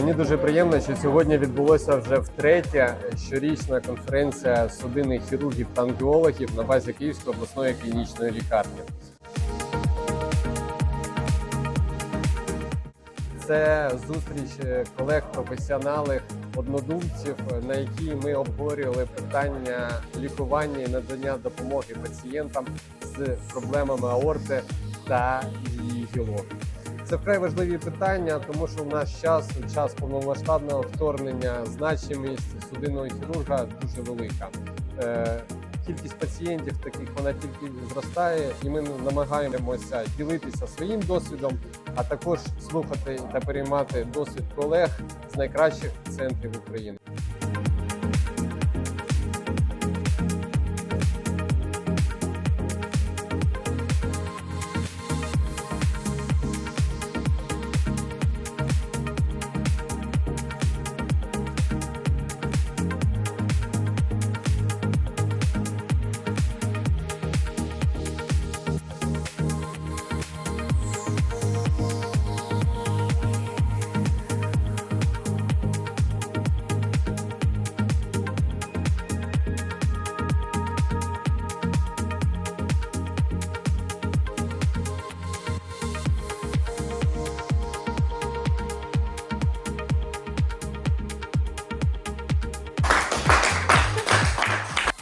Мені дуже приємно, що сьогодні відбулося вже втретє щорічна конференція судинних хірургів та онкологів на базі Київської обласної клінічної лікарні. Це зустріч е, колег, професіоналів, однодумців, на якій ми обговорювали питання лікування і надання допомоги пацієнтам з проблемами аорти та її гілок. Це вкрай важливі питання, тому що в наш час, час повномасштабного вторгнення, значимість судинного хірурга дуже велика. Е, Кількість пацієнтів таких вона тільки зростає, і ми намагаємося ділитися своїм досвідом, а також слухати та переймати досвід колег з найкращих центрів України.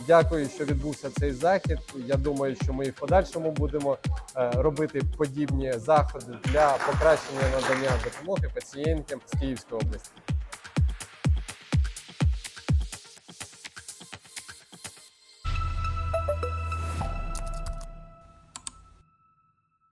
Дякую, що відбувся цей захід. Я думаю, що ми і в подальшому будемо е, робити подібні заходи для покращення надання допомоги пацієнтам з Київської області.